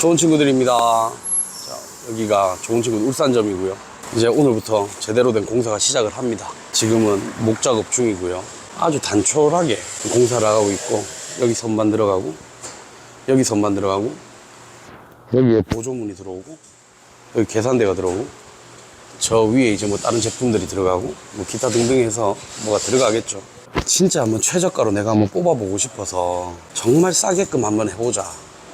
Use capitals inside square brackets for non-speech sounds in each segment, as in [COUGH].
좋은 친구들입니다. 자, 여기가 좋은 친구 울산점이고요. 이제 오늘부터 제대로 된 공사가 시작을 합니다. 지금은 목 작업 중이고요. 아주 단촐하게 공사를 하고 있고 여기 선반 들어가고 여기 선반 들어가고 여기에 보조문이 들어오고 여기 계산대가 들어오고 저 위에 이제 뭐 다른 제품들이 들어가고 뭐 기타 등등 해서 뭐가 들어가겠죠. 진짜 한번 최저가로 내가 한번 뽑아보고 싶어서 정말 싸게끔 한번 해보자.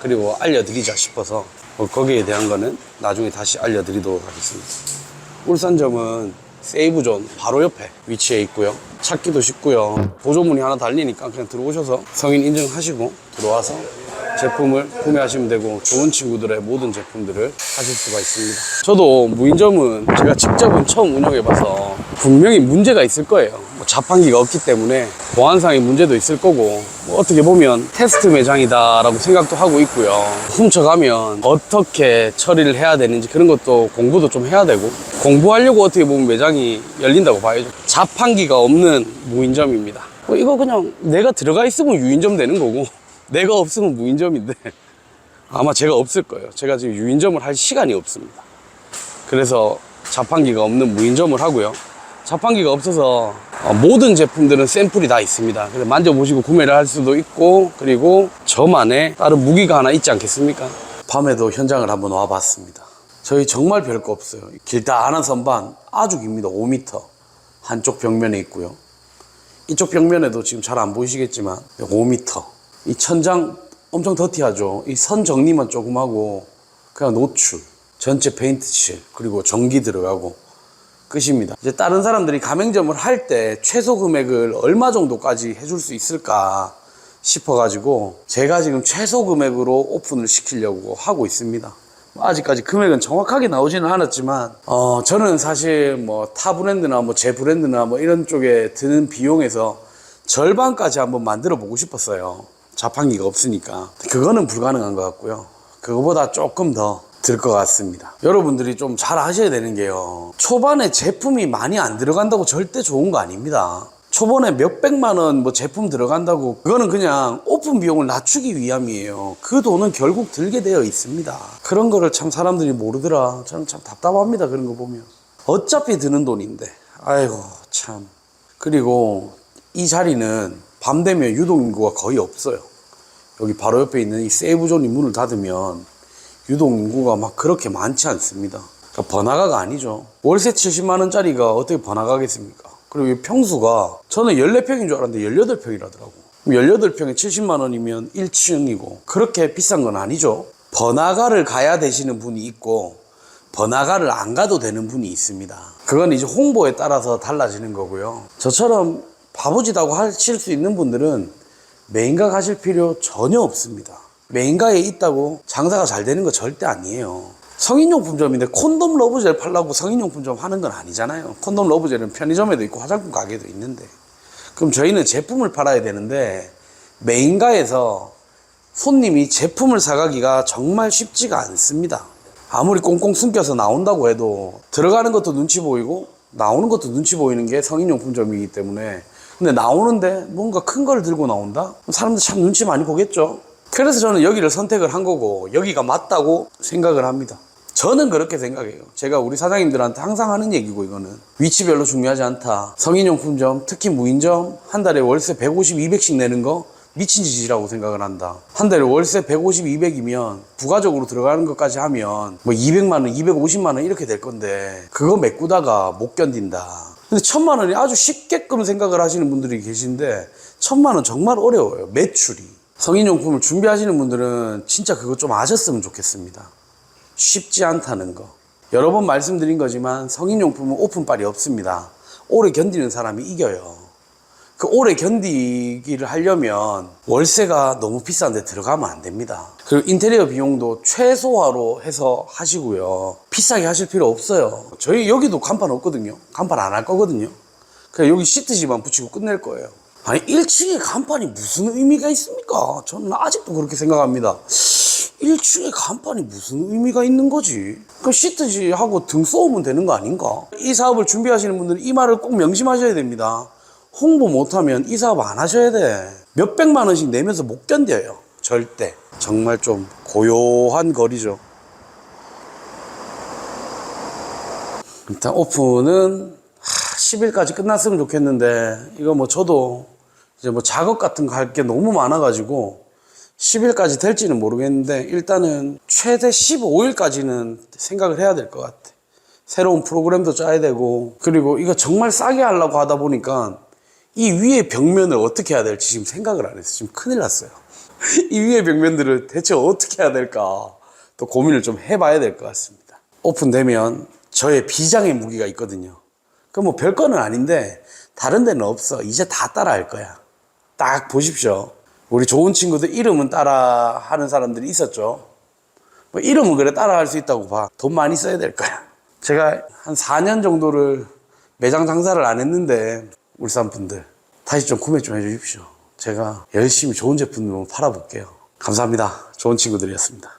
그리고 알려드리자 싶어서 뭐 거기에 대한 거는 나중에 다시 알려드리도록 하겠습니다. 울산점은 세이브존 바로 옆에 위치해 있고요. 찾기도 쉽고요. 보조문이 하나 달리니까 그냥 들어오셔서 성인 인증하시고 들어와서 제품을 구매하시면 되고 좋은 친구들의 모든 제품들을 하실 수가 있습니다. 저도 무인점은 제가 직접은 처음 운영해봐서 분명히 문제가 있을 거예요. 뭐 자판기가 없기 때문에 보안상의 문제도 있을 거고 뭐 어떻게 보면 테스트 매장이다라고 생각도 하고 있고요. 훔쳐가면 어떻게 처리를 해야 되는지 그런 것도 공부도 좀 해야 되고 공부하려고 어떻게 보면 매장이 열린다고 봐야죠. 자판기가 없는 무인점입니다. 뭐 이거 그냥 내가 들어가 있으면 유인점 되는 거고 [LAUGHS] 내가 없으면 무인점인데 [LAUGHS] 아마 제가 없을 거예요. 제가 지금 유인점을 할 시간이 없습니다. 그래서 자판기가 없는 무인점을 하고요. 자판기가 없어서 어, 모든 제품들은 샘플이 다 있습니다. 그래서 만져보시고 구매를 할 수도 있고 그리고 저만의 다른 무기가 하나 있지 않겠습니까? 밤에도 현장을 한번 와봤습니다. 저희 정말 별거 없어요. 길다란 선반 아주 깁니다. 5m 한쪽 벽면에 있고요. 이쪽 벽면에도 지금 잘 안 보이시겠지만 5m 이 천장 엄청 더티하죠 이 선 정리만 조금 하고 그냥 노출 전체 페인트 칠 그리고 전기 들어가고 끝입니다. 이제 다른 사람들이 가맹점을 할 때 최소 금액을 얼마 정도까지 해줄 수 있을까 싶어 가지고 제가 지금 최소 금액으로 오픈을 시키려고 하고 있습니다. 아직까지 금액은 정확하게 나오지는 않았지만 어 저는 사실 뭐 타 브랜드나 뭐 제 브랜드나 뭐 이런 쪽에 드는 비용에서 절반까지 한번 만들어 보고 싶었어요. 자판기가 없으니까. 그거는 불가능한 것 같고요. 그거보다 조금 더 들 것 같습니다 여러분들이 좀잘 아셔야 되는 게요 초반에 제품이 많이 안 들어간다고 절대 좋은 거 아닙니다 초반에 몇백만 원 뭐 제품 들어간다고 그거는 그냥 오픈 비용을 낮추기 위함이에요. 그 돈은 결국 들게 되어 있습니다. 그런 거를 참 사람들이 모르더라. 저는 참 답답합니다. 그런 거 보면. 어차피 드는 돈인데. 아이고 참. 그리고 이 자리는 밤 되면 유동 인구가 거의 없어요. 여기 바로 옆에 있는 이 세이브존이 문을 닫으면 유동 인구가 막 그렇게 많지 않습니다. 그러니까 번화가가 아니죠. 월세 70만 원짜리가 어떻게 번화가겠습니까? 그리고 이 평수가 저는 14평인 줄 알았는데 18평이라더라고. 18평에 70만 원이면 1층이고 그렇게 비싼 건 아니죠. 번화가를 가야 되시는 분이 있고 번화가를 안 가도 되는 분이 있습니다. 그건 이제 홍보에 따라서 달라지는 거고요. 저처럼 바보짓하고 하실 수 있는 분들은 메인가 가실 필요 전혀 없습니다. 메인가에 있다고 장사가 잘 되는 거 절대 아니에요. 성인용품점인데 콘돔 러브젤 팔라고 성인용품점 하는 건 아니잖아요. 콘돔 러브젤은 편의점에도 있고 화장품 가게도 있는데. 그럼 저희는 제품을 팔아야 되는데 메인가에서 손님이 제품을 사가기가 정말 쉽지가 않습니다. 아무리 꽁꽁 숨겨서 나온다고 해도 들어가는 것도 눈치 보이고 나오는 것도 눈치 보이는 게 성인용품점이기 때문에 근데 나오는데 뭔가 큰 걸 들고 나온다? 사람들 참 눈치 많이 보겠죠? 그래서 저는 여기를 선택을 한 거고 여기가 맞다고 생각을 합니다. 저는 그렇게 생각해요. 제가 우리 사장님들한테 항상 하는 얘기고 이거는 위치 별로 중요하지 않다. 성인용품점, 특히 무인점 한 달에 월세 150, 200씩 내는 거 미친 짓이라고 생각을 한다. 한 달에 월세 150, 200이면 부가적으로 들어가는 것까지 하면 뭐 200만 원, 250만 원 이렇게 될 건데 그거 메꾸다가 못 견딘다. 근데 천만 원이 아주 쉽게끔 생각을 하시는 분들이 계신데 천만 원 정말 어려워요. 매출이. 성인용품을 준비하시는 분들은 진짜 그거 좀 아셨으면 좋겠습니다. 쉽지 않다는 거. 여러 번 말씀드린 거지만 성인용품은 오픈빨이 없습니다. 오래 견디는 사람이 이겨요. 그 오래 견디기를 하려면 월세가 너무 비싼데 들어가면 안 됩니다. 그리고 인테리어 비용도 최소화로 해서 하시고요. 비싸게 하실 필요 없어요. 저희 여기도 간판 없거든요. 간판 안 할 거거든요. 그냥 여기 시트지만 붙이고 끝낼 거예요. 아니 1층에 간판이 무슨 의미가 있습니까? 저는 아직도 그렇게 생각합니다. 1층에 간판이 무슨 의미가 있는 거지? 그 시트지 하고 등 쏘면 되는 거 아닌가? 이 사업을 준비하시는 분들은 이 말을 꼭 명심하셔야 됩니다. 홍보 못하면 이 사업 안 하셔야 돼. 몇백만 원씩 내면서 못 견뎌요. 절대. 정말 좀 고요한 거리죠. 일단 오픈은 10일까지 끝났으면 좋겠는데 이거 뭐 저도 이제 뭐 작업 같은 거 할 게 너무 많아가지고 10일까지 될지는 모르겠는데 일단은 최대 15일까지는 생각을 해야 될 것 같아. 새로운 프로그램도 짜야 되고 그리고 이거 정말 싸게 하려고 하다 보니까 이 위에 벽면을 어떻게 해야 될지 지금 생각을 안 했어. 지금 큰일 났어요. [LAUGHS] 이 위에 벽면들을 대체 어떻게 해야 될까 또 고민을 좀 해봐야 될 것 같습니다. 오픈되면 저의 비장의 무기가 있거든요. 그뭐 별거는 아닌데 다른 데는 없어. 이제 다 따라 할 거야. 딱 보십시오. 우리 좋은 친구들 이름은 따라 하는 사람들이 있었죠. 뭐 이름은 그래 따라 할 수 있다고 봐. 돈 많이 써야 될 거야. 제가 한 4년 정도를 매장 장사를 안 했는데 울산 분들 다시 좀 구매 좀 해주십시오. 제가 열심히 좋은 제품을 팔아볼게요. 감사합니다. 좋은 친구들이었습니다.